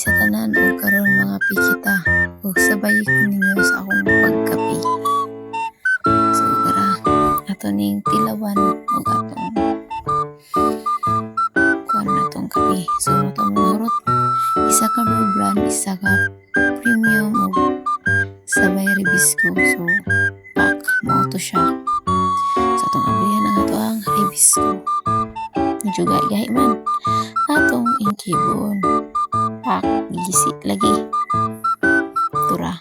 sa tanan o karon mga pikita ug sabay ko ninyo sa akong pagkapi. So tara, ato ning tilawan ug atong kuan na tong kape. So atong mahurot isa ka brand, isa ka premium ug sabay ribisco. So pack mo to siya. So atong abrihan ang ato ang ribisco. Medyo gay man. Atong inkibon. Pak, gisi lagi. Tura.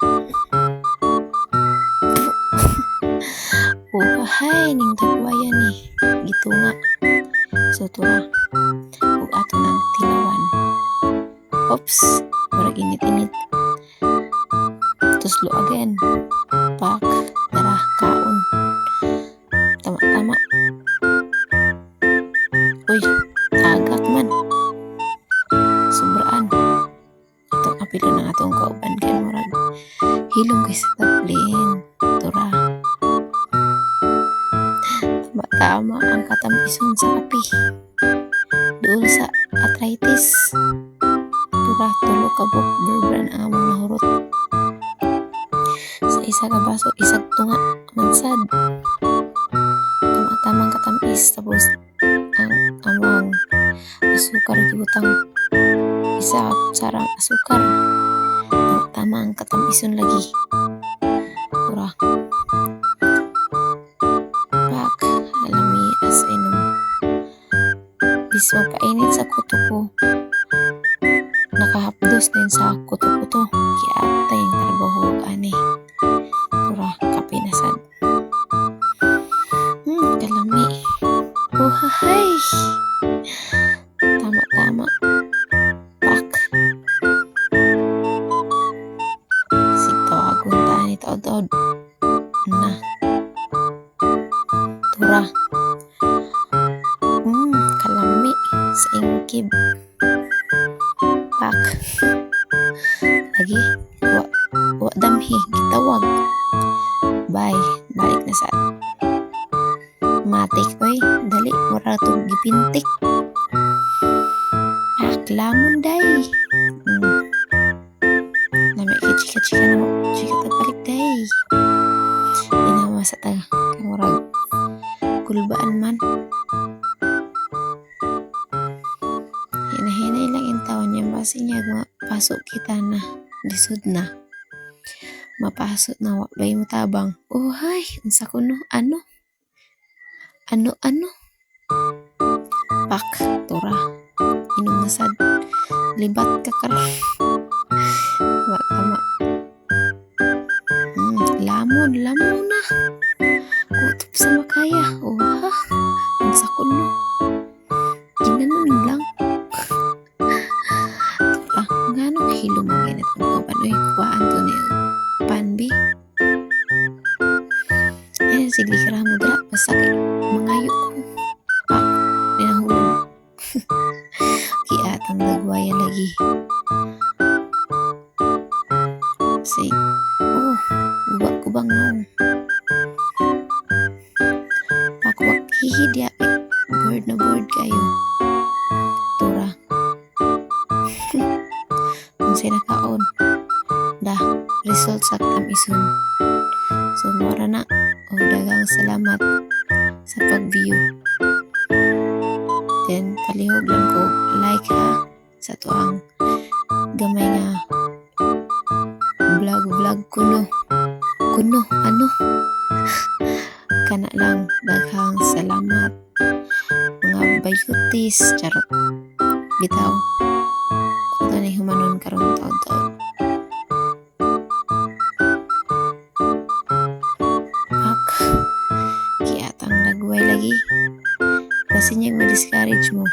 oh, hay, ning dagwayan ni. Gitunga. So, tura. Ug ato ng tilawan. Oops, murag init-init. Tuslo again. Pak, tara, kaon. Hilong kay sa tablin. Tura. Tama-tama ang katampison sa kape. Doon sa arthritis. Tura, tulo ka buk berbran ang among nahurot. Sa isa ka baso, isag tunga, mansad. Tama-tamang katamis. Tapos, ang among asukar gibutang isa sarang asukar ang katamison lagi. Pura pak alami as inom biswa painit sa kuto ko. Nakahapdos din sa kuto ko to. Kiata yung trabaho ani. Pura kape na sad hmm kalami. Oh hay Tama-tama. Na. Tura. Hmm, kalami. Sa ingkib. Pak. Lagi. Wa, wa damhi. Gitawag. Bye. Balik na sa matik. Oy, dali. Mura to gipintik. Aklamon day. Hmm. Lami ka chika chika na. Chika tagbalik day. Inawa sa ta. Kamurag. Kulbaan man. Hinahinay lang taon niya. Basi niya pasok kita na. Lisod na. Mapasok na. Wakbay mo tabang. Oh, hay. Unsa ko no? Ano? Ano, ano? Pak. Tura inom na sad libat ka karon wa tama hmm, lamon lamon na kutob sa makaya oh ha ang sakon no ginanon lang ah ngano kahilo mga ganit ang kauban oy kuwaan to ni panbi eh sige ka mo dra masakit mangayo ko pak pinahulog kiatang dagwaya lagi. Si, oh, gubak-gubang noon. Pakwak hihidya, bored na bored kayo. Tura. Unsay nakaon. Dah, result sa tamisun. So, mora na. O, dagang salamat sa pag-view. Then, palihog lang ko like ha sa tuang gamay nga lang kan kuno kuno ano kana lang daghang salamat mga bayutis charot bitaw ito na humanon karong taon-taon pak kiatang nagway lagi. Kasi niya ma-discourage mo